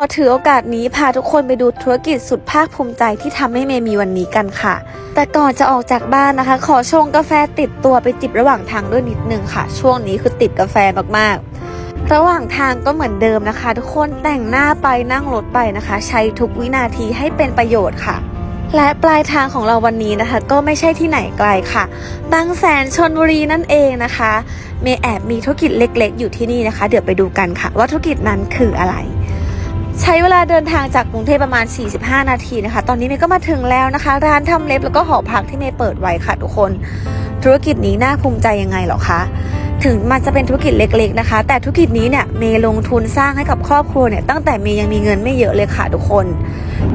อถือโอกาสนี้พาทุกคนไปดูธุรกิจสุดภาคภูมิใจที่ทำให้เมย์มีวันนี้กันค่ะ แต่ก่อนจะออกจากบ้านนะคะ ขอชงกาแฟติดตัวไปจิบระหว่างทางด้วยนิดนึงค่ะ ช่วงนี้คือติดกาแฟมากๆ ระหว่างทางก็เหมือนเดิมนะคะ ทุกคนแต่งหน้าไปนั่งรถไปนะคะ ใช้ทุกวินาทีให้เป็นประโยชน์ค่ะและปลายทางของเราวันนี้นะคะ ก็ไม่ใช่ที่ไหนไกลค่ะ บางแสนชนบุรีนั่นเองนะคะ เมแอบมีธุรกิจเล็กๆ อยู่ที่นี่นะคะ เดี๋ยวไปดูกันค่ะ ว่าธุรกิจนั้นคืออะไร ใช้เวลาเดินทางจากกรุงเทพประมาณ 45 นาทีนะคะ ตอนนี้เมย์ก็มาถึงแล้วนะคะ ร้านทำเล็บแล้วก็หอพักที่เมย์เปิดไว้ค่ะทุกคน ธุรกิจนี้น่าภูมิใจยังไงหรอคะ ถึงมันจะเป็นธุรกิจเล็กๆนะคะ แต่ธุรกิจนี้เนี่ยเมย์ลงทุนสร้างให้กับครอบครัวเนี่ยตั้งแต่เมย์ยังมีเงินไม่เยอะเลยค่ะทุกคน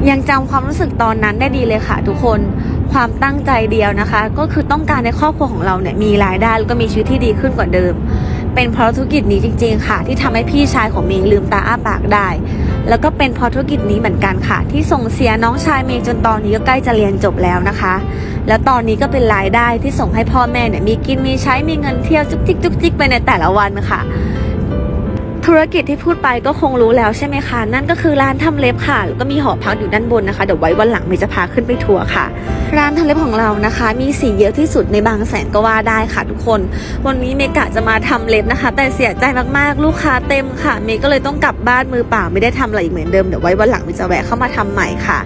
ยังจำความรู้สึกตอนนั้นได้ดีเลยค่ะ ทุกคน ความตั้งใจเดียวนะคะ ก็คือต้องการในครอบครัวของเราเนี่ยมีรายได้แล้วก็มีชีวิตที่ดีขึ้นกว่าเดิม เป็นเพราะธุรกิจนี้จริง ๆ ค่ะ ที่ทำให้พี่ชายของเมย์ลืมตาอ้าปากได้ แล้วก็เป็นพอธุรกิจนี้เหมือนกันค่ะ ที่ส่งเสียน้องชายเมย์จนตอนนี้ก็ใกล้จะเรียนจบแล้วนะคะ แล้วตอนนี้ก็เป็นรายได้ที่ส่งให้พ่อแม่เนี่ยมีกินมีใช้มีเงินเที่ยวจุกจิกจุกจิกไปในแต่ละวันค่ะ ธุรกิจที่พูดไปก็คงรู้แล้วใช่ไหมคะ นั่นก็คือร้านทำเล็บค่ะ แล้วก็มีหอพักอยู่ด้านบนนะคะ เดี๋ยวไว้วันหลังเมย์จะพาขึ้นไปทัวร์ค่ะ ร้านทำเล็บของเรานะคะ มีสีเยอะที่สุดในบางแสนก็ว่าได้ค่ะทุกคน วันนี้เมย์กะจะมาทำเล็บนะคะ แต่เสียใจมากๆ ลูกค้าเต็มค่ะ เมย์ก็เลยต้องกลับบ้านมือเปล่าไม่ได้ทำอะไรอีกเหมือนเดิม เดี๋ยวไว้วันหลังเมย์จะแวะเข้ามาทำใหม่ค่ะ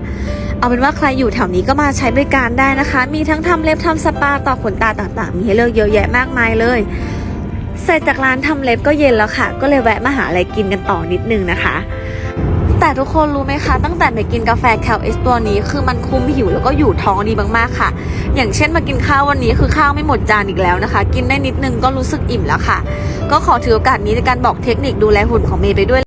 เอาเป็นว่าใครอยู่แถวนี้ก็มาใช้บริการได้นะคะ มีทั้งทำเล็บทำสปาต่อขนตาต่างๆ มีให้เลือกเยอะแยะมากมายเลย สร็จจากร้านทำเล็บก็เย็นแล้วค่ะ ก็เลยแวะมาหาอะไรกินกันต่อนิดนึงนะคะ แต่ทุกคนรู้ไหมคะ ตั้งแต่ไปกินกาแฟแคลเอสตัวนี้คือมันคุมหิวแล้วก็อยู่ท้องดีมากๆค่ะ อย่างเช่นมากินข้าววันนี้คือข้าวไม่หมดจานอีกแล้วนะคะ กินได้นิดนึงก็รู้สึกอิ่มแล้วค่ะ ก็ขอถือโอกาสนี้ในการบอกเทคนิคดูแลหุ่นของเมย์ไปด้วย